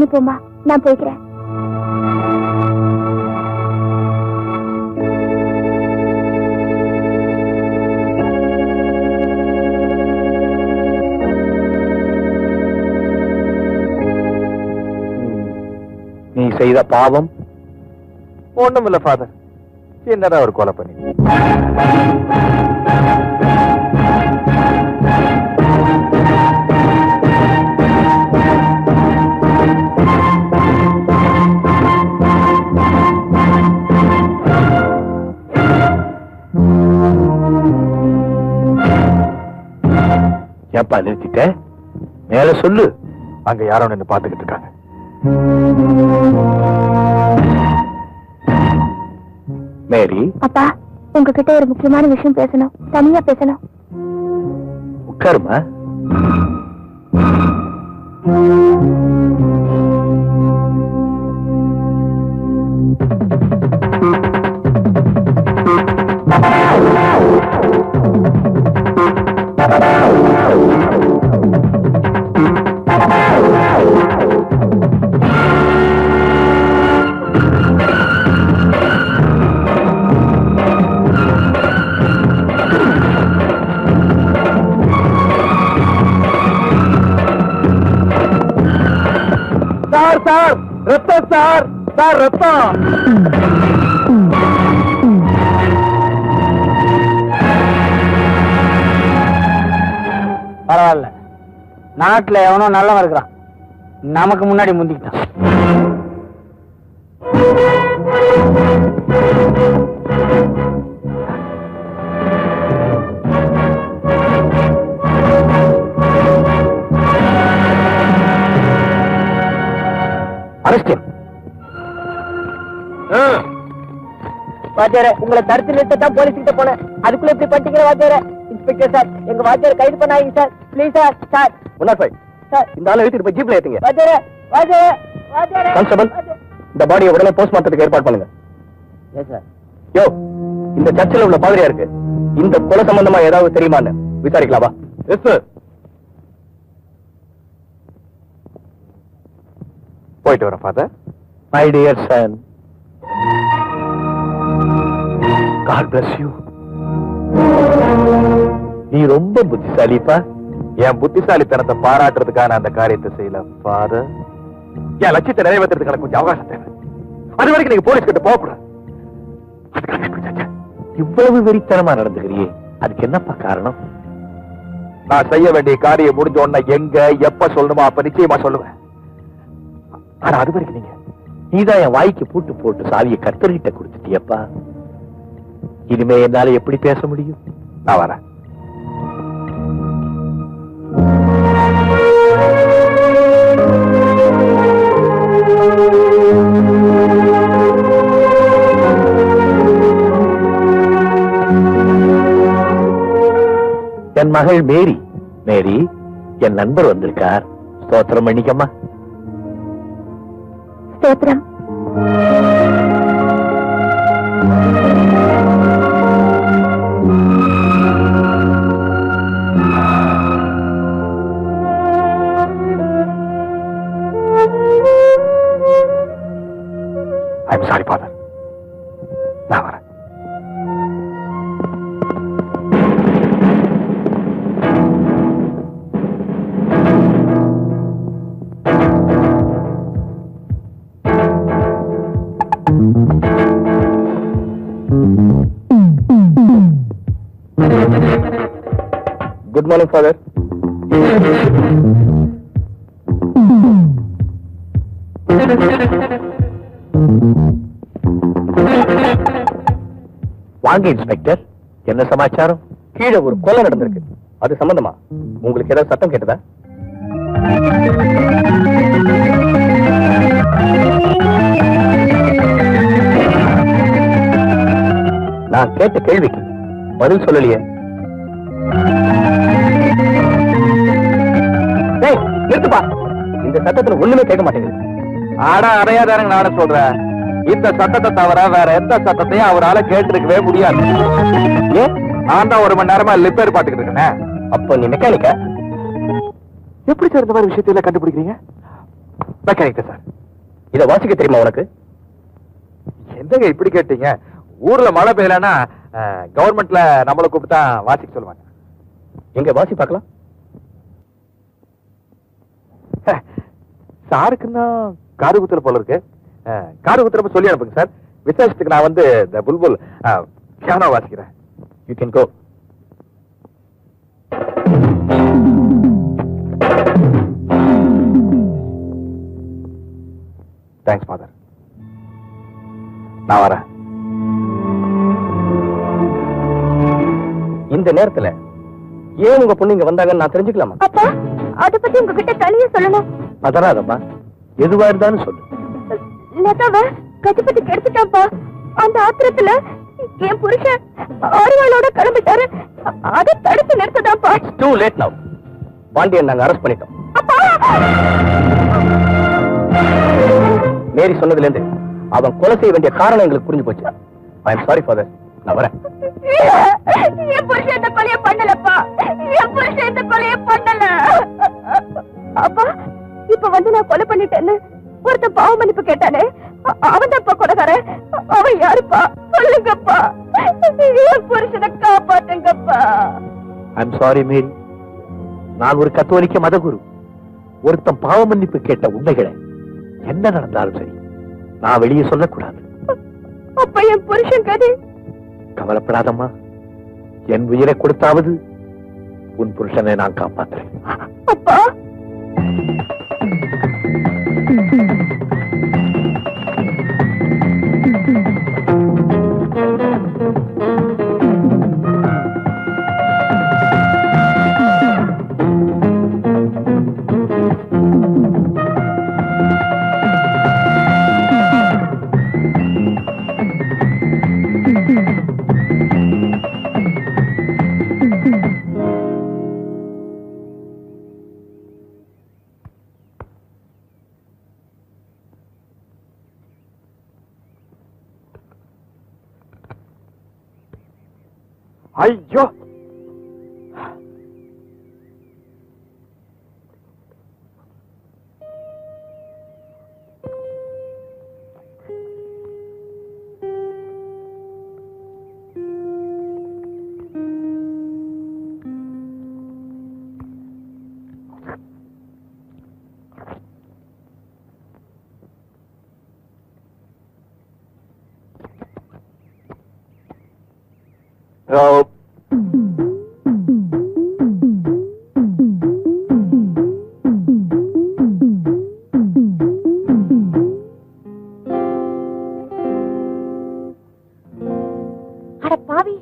நீ போமா நான் போய்க்கிறேன். நீ செய்த பாவம் ஒண்ணும் இல்ல ஃபாதர் என்னடா ஒரு கொலை பண்ணி? ஏப்பா நிறுத்திட்ட? மேல சொல்லு. அங்க யாரோ நின்னு பாத்துக்கிட்டு இருக்காங்க. மேரி? அப்பா உங்ககிட்ட ஒரு முக்கியமான விஷயம் பேசணும். தனியா பேசணும். உட்காருமா. சார் சார் ரத்தம். பரவாயில்ல. நாட்டுல எவனோ நல்லவன் இருக்கிறான். நமக்கு முன்னாடி முந்திக்கிட்டான். அரெஸ்ட் வாத்தியார உங்களை தடுத்து நிறுத்த தான் போலீஸ் கிட்ட போனேன். அதுக்குள்ள இப்படி பண்ணிட்டீங்க வாத்தியார? இன்ஸ்பெக்டர் சார் எங்க வாத்தியார கைது பண்ணாங்க சார் ப்ளீஸ் சார் சார் ஒன்னா ஃபைவ் சார் இந்த ஆளை எடுத்துட்டு போய் ஜீப்ல ஏத்துங்க. வாத்தியார வாத்தியார வாத்தியார. கான்ஸ்டபிள் இந்த பாடியை உடனே போஸ்ட்மார்ட்டத்துக்கு ஏற்பாடு பண்ணுங்க. எஸ் சார் யோ இந்த சர்ச்சில் உள்ள பாதிரியா இருக்கு. இந்த கொலை சம்பந்தமா ஏதாவது தெரியுமான்னு விசாரிக்கலாமா எஸ் சார் போயிட்டு வரேன் father my dear son God bless you நீ ரொம்ப புத்திசாலிப்பா. என் புத்திசாலித்தனத்தை பாராட்டுறதுக்கான அந்த காரியத்தை செய்யல ஃபாதர் என் லட்சியத்தை நிறைவேற்றுறதுக்கு கொஞ்சம் அவகாசம் தேவை. அது வரைக்கும் நீங்க போலீஸ் கிட்ட போகக்கூடாது. இவ்வளவு வெறித்தனமா நடந்துக்கிறியே. அதுக்கு என்னப்பா காரணம்? நான் செய்ய வேண்டிய காரியம் முடிஞ்ச உடனே எங்க எப்ப சொல்லணுமோ அப்ப நிச்சயமா சொல்லுவேன். ஆனா அது வரைக்கும் நீங்க நீதான் என் வாய்க்கு பூட்டு போட்டு சாவியை கர்த்தர்கிட்ட கொடுத்துட்டியப்பா. இனிமே என்னால எப்படி பேச முடியும்? நான் வரேன். என் மகள் மேரி. மேரி என் நண்பர் வந்திருக்கார். ஸ்தோத்திரம் பண்ணிக்கம்மா. ஸ்தோத்திரம். குட் மார்னிங் ஃபாதர் வாங்க இன்ஸ்பெக்டர். என்ன சமாச்சாரம்? கீழே ஒரு கொலை நடந்திருக்கு. அது சம்பந்தமா? உங்களுக்கு ஏதாவது சத்தம் கேட்டதா? நான் கேட்ட கேள்விக்கு பதில் சொல்லலையே. நிறுத்துப்பா இந்த சட்டத்துல ஒண்ணுமே கேட்க மாட்டேங்குது. ஆட அடையாதாரங்க நாட சொல்றேன். இந்த சட்டத்தை தவிர வேற எந்த சட்டத்தையும் அவரால கேட்டிருக்கவே முடியாது. ஏன் நான் தான் ஒரு மணி நேரமா லிப்பேர் பாத்துக்கிட்டு இருக்கேன்? அப்போ நீ மெக்கானிக்கா எப்படி சார் இந்த மாதிரி விஷயத்தையெல்லாம் கண்டுபிடிக்கிறீங்க? Mechanic sir. இத வாசிக்க தெரியுமா உனக்கு? எந்தங்க இப்படி கேட்டீங்க? ஊர்ல மழை பெய்யலன்னா கவர்மெண்ட்ல நம்மளை கூப்பிட்டு தான் வாசிக்க சொல்லுவாங்க. எங்க வாசி பார்க்கலாம். சாருக்குன்னா காது குத்துற போல இருக்கு. காது குத்துறப்ப சொல்லி அனுப்புங்க சார். விசேஷத்துக்கு நான் வந்து இந்த புல்புல் பியானோ வாசிக்கிறேன். You can go thanks father நான் வரேன். இந்த நேரத்துல ஏன் உங்க பொண்ணு இங்க வந்தாங்கன்னு நான் தெரிஞ்சுக்கலாமா? அப்பா அத பத்தி உங்ககிட்ட தனியா சொல்லணும். பதறாதம்மா எதுவா இருந்தாலும் சொல்லு. லதாவ கஜபதி கெடுத்துட்டான்ப்பா அந்த ஆத்திரத்துல என் புருஷன் அருவாளோட கிளம்பிட்டாரு. அதை தடுத்து நிறுத்ததான்ப்பா டூ லேட் நவ் பாண்டியன் நாங்க அரெஸ்ட் பண்ணிட்டோம். மேரி சொன்னதுல இருந்து அவன் கொலை செய்ய வேண்டிய காரணம் எங்களுக்கு புரிஞ்சு போச்சு. ஐ எம் சாரி ஃபாதர் நான் வரேன். என் புருஷன் இந்த கொலைய பண்ணலப்பா. என் புருஷன் இந்த கொலைய பண்ணல. அப்பா! இப்ப வந்து நான் கொலை பண்ணிட்டேன்னு ஒருத்தன் பாவ மன்னிப்பு கேட்டானே அவன் தப்பா கொலைகாரன். அவன் யாருப்பா? சொல்லுங்கப்பா. புருஷனை காப்பாத்துங்கப்பா. ஐம் சாரி மேரி நான் ஒரு கத்தோலிக்க மதகுரு. ஒருத்தன் பாவ மன்னிப்பு கேட்ட உண்மைகளை என்ன நடந்தாலும் சரி நான் வெளியே சொல்லக்கூடாது. அப்ப என் புருஷன் கதை. கவலைப்படாதம்மா. என் உயிரை கொடுத்தாவது உன் புருஷனை நான் காப்பாத்துறேன். அப்பா हम्म हम्म ஐயோ Oh. அட பாவி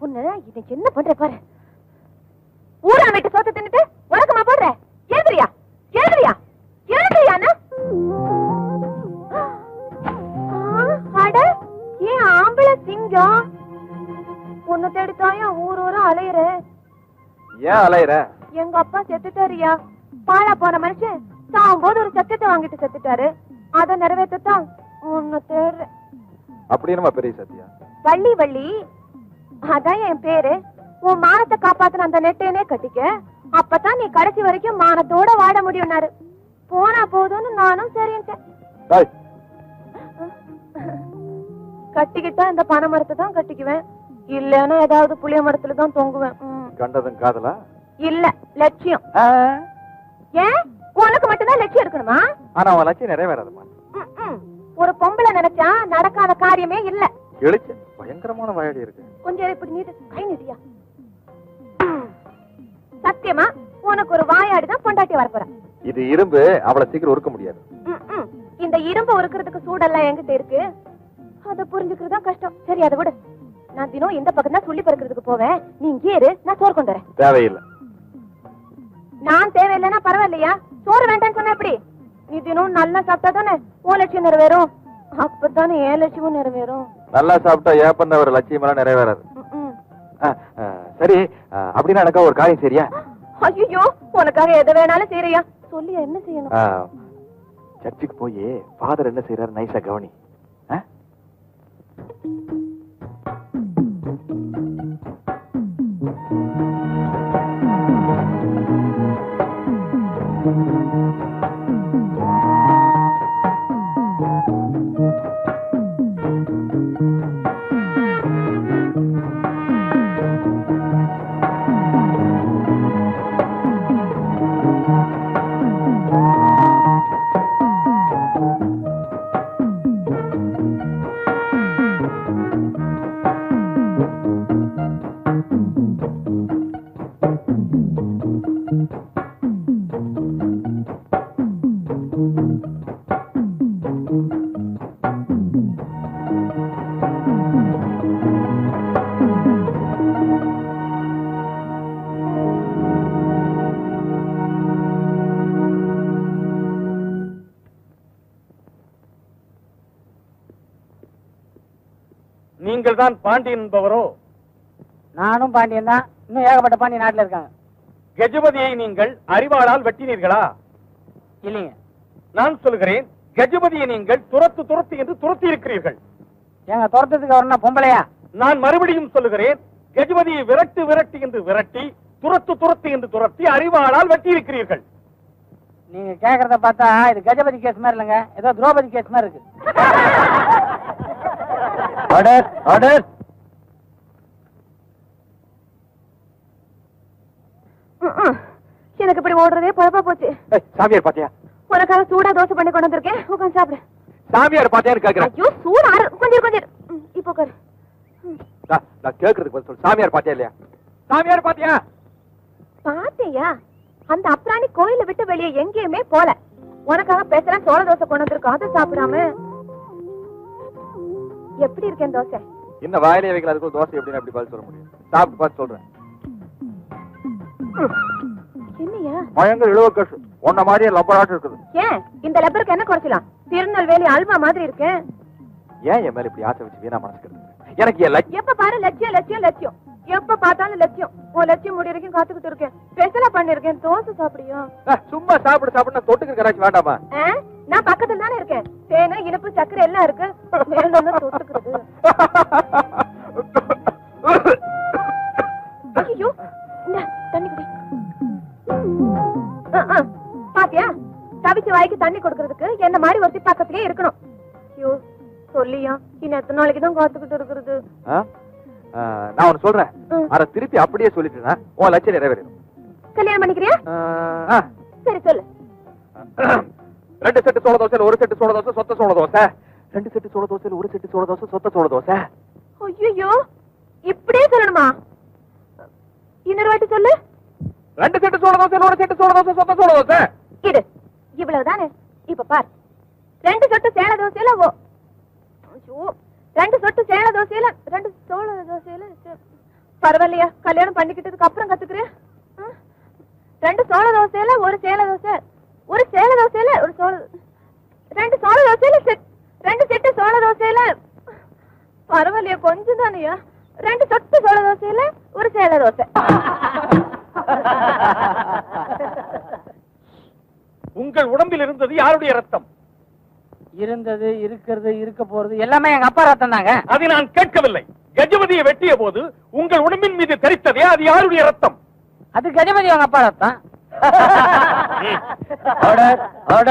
உன்ன இதை என்ன பண்ற பாரு ஊரா விட்டு சோத்த தின்னுட்டு உனக்குமா போடுற? எழுதுறியா எழுதுறியா எழுதுறியானா அட ஏன் ஆம்பளை சிங்கம்? உன்னை தேடித்தாயா ஊர் ஊரா அலையுற. ஏன் அலையிற? எங்க அப்பா செத்துட்டாருயா. பாழா போன மனுஷன் சாகும்போது ஒரு சத்தியத்தை வாங்கிட்டு செத்துட்டாரு. அதை நிறைவேற்றத்தான் உன்னை தேடுறேன். அப்படி என்னமா பெரிய சத்தியா வள்ளி வள்ளி. அதான் என் பேரு. உன் மானத்தை காப்பாத்தின அந்த நெட்டையனே கட்டிக்க. அப்பதான் நீ கடைசி வரைக்கும் மானத்தோட வாழ முடியும்னாரு போனா போதும்னு நானும் சரின்ட்டேன். கட்டிக்கிட்டா இந்த பனை மரத்தை தான் கட்டிக்குவேன். இல்லன்னா ஏதாவது புளிய மரத்துல தான் தொங்குவேன். கண்டதும் காதலா? இல்ல லட்சியம். ஏன்? உனக்கு மட்டும்தான் லட்சியம் இருக்கணுமா? ஆனா அவன் லட்சியம் நிறைவேறாதுமா. ஒரு பொம்பளை நினைச்சா நடக்காத காரியமே இல்ல. எழுச்சு. பயங்கரமான வயடி இருக்கு. கொஞ்சம் இப்படி நீட்டு கை நீட்டியா. சத்தியமா உனக்கு ஒரு வாயாடி தான் பொண்டாட்டி வரப்போறேன் இது இரும்பு அவளை சீக்கிரம் உருக்க முடியாது. இந்த இரும்பு உருக்குறதுக்கு சூடெல்லாம் என்கிட்ட இருக்கு. அத புரிஞ்சுக்கிறது தான் கஷ்டம். சரி அதை விடு. நான் தினம் இந்த பக்கம் தான் சொல்லி பறக்கிறதுக்கு போவேன். நீ இங்கே இரு. நான் சோறு கொண்டு வரேன். தேவையில்லை. நான் தேவையில்லைன்னா பரவாயில்லையா? சோறு வேண்டாம்னு சொன்ன எப்படி? நீ தினம் நல்லா சாப்பிட்டா தானே உன் லட்சியம் நிறைவேறும்? அப்பதானே என் லட்சியமும் நிறைவேறும்? நல்லா சாப்பிட்டா ஏப்பந்த ஒரு லட்சியம் எல்லாம் நிறைவேறாது. சரி அப்படின்னா எனக்கா ஒரு காரியம் சரியா ஐயோ உனக்காக எதை வேணாலும் செய்யறியா சொல்லி என்ன செய்யணும்? சர்ச்சுக்கு போய் ஃபாதர் என்ன செய்யறாரு நைஸா கவனி. ஆ? நீங்கள் தான் பாண்டியன் என்பவரோ? நானும் பாண்டியன் தான். இன்னும் ஏகப்பட்ட பாண்டியன் நாட்டுல இருக்காங்க. கஜபதியை நீங்கள் அறிவாளால் வெட்டினீர்களா? இல்லைங்க. நான் சொல்கிறேன் கஜபதியை நீங்கள் துரத்து துரத்து என்று துரத்தி இருக்கிறீர்கள் ஏங்க துரத்ததுக்கு வரணும் பொம்பளையா? நான் மறுபடியும் சொல்லுகிறேன் கஜபதியை விரட்டு விரட்டு என்று விரட்டி துரத்து துரத்து என்று துரத்தி அறிவாளால் வெட்டி இருக்கிறீர்கள் நீங்க கேக்குறத பார்த்தா இது கஜபதி கேஸ் மாதிரி இல்லைங்க. ஏதோ திரௌபதி கேஸ் மாதிரி இருக்கு. Order order. எனக்கு இப்படி ஓடுறதே பழப்பா போச்சு. சாமியார் பாத்தியா? உனக்காக சூடா தோசை பண்ணி கொண்டு வந்திருக்கேன். உட்காந்து சாப்பிடு. சாமியார் பாத்தியான்னு கேக்குறேன். ஐயோ சூடாரு கொஞ்சம் கொஞ்சம் இப்போ உட்காரு நான் நான் கேக்குறதுக்கு பதில் சொல்லு. சாமியார் பாத்தியா இல்லையா? சாமியார் பாத்தியா? பாத்தியா? அந்த அப்ராணி கோயில விட்டு வெளியே எங்கேயுமே போல. உனக்காக பேசுறேன் சோள தோசை கொண்டு வந்திருக்கோம் அதை சாப்பிடாம. எப்படி இருக்கேன் தோசை? இந்த வாயிலே வைக்கல அதுக்கு தோசை எப்படின்னு அப்படி பதில் சொல்ல முடியும். சாப்பிட்டு பார்த்து சொல்றேன். என்னையா? பயங்கர இழுவக்கசு உன்ன மாதிரியே லப்பராட்டம் இருக்குது. ஏன்? இந்த லெப்பருக்கு என்ன குறைச்சலாம்? திருநெல்வேலி அல்வா மாதிரி இருக்கேன் ஏன் என் மேல இப்படி ஆசை வச்சு வீணா மனசுக்கிறது எனக்கு எப்ப பாரு லட்சியம் லட்சியம் லட்சியம். எப்ப பார்த்தாலும் லட்சியம். உன் லட்சியம் முடி வரைக்கும் காத்துக்கிட்டு இருக்கேன். ஸ்பெஷலா பண்ணிருக்கேன். தோசை சாப்பிடியா? சும்மா சாப்பிடு சாப்பிடு தொட்டுக்கு கராச்சி வேண்டாமா? நான் பக்கத்துல தானே இருக்கேன். தேனு இனிப்பு சக்கரை எல்லாம் இருக்கு. வேணும்னா தொட்டுக்கிறது. ஐயோ தண்ணி குடி. பாத்தியா? தவிச்ச வாய்க்கு தண்ணி கொடுக்கறதுக்கு என்ன மாதிரி ஒருத்தி பக்கத்துலயே இருக்கணும். ஐயோ சொல்லியா? இன்னும் எத்தனை நாளைக்கு தான் காத்துக்கிட்டு இருக்கிறது? நான் ஒண்ணு சொல்றேன். அத திருப்பி அப்படியே சொல்லிட்டேன்னா உன் லட்சியம் நிறைவேறும் கல்யாணம் பண்ணிக்கிறியா. சரி சொல்லு. ரெண்டு செட்டு சோள தோசையில ஒரு செட்டு சோள தோசை சொத்த சோள தோசை. ரெண்டு செட்டு சோள தோசையில ஒரு செட்டு சோள தோசை சொத்த சோள தோசை. ஐயோ இப்படியே சொல்லணுமா? இன்னொரு வாட்டி சொல்லு. ரெண்டு செட்டு சோள தோசையில ஒரு செட்டு சோள தோசை சொத்த சோள தோசை. இரு இவ்வளவுதானே? இப்ப பார். ரெண்டு சொட்டு சேல தோசையில ஓ. ஐயோ. ரெண்டு சொட்டு சேல தோசையில ரெண்டு சோள தோசையில பரவாயில்லையா? கல்யாணம் பண்ணிக்கிட்டதுக்கு அப்புறம் கத்துக்கிறேன் ரெண்டு சோள தோசையில ஒரு சேல தோசை. ஒரு சேல தோசையில ஒரு சோள ரெண்டு சோள தோசையில ரெண்டு செட்டு சோள தோசையில. பரவாயில்லையா? கொஞ்சம் தானையா? ரெண்டு சொட்டு சோள தோசையில ஒரு சேல தோசை. உங்கள் உடம்பில் இருந்தது யாருடைய ரத்தம்? இருந்தது இருக்கிறது இருக்க போறது எல்லாமே எங்க அப்பா ரத்தம் தாங்க அதை நான் கேட்கவில்லை. கஜபதியை வெட்டிய போது உங்கள் உடம்பின் மீது தெரித்ததே அது யாருடைய ரத்தம்? அது கஜபதி அவங்க அப்பா ரத்தம். Order order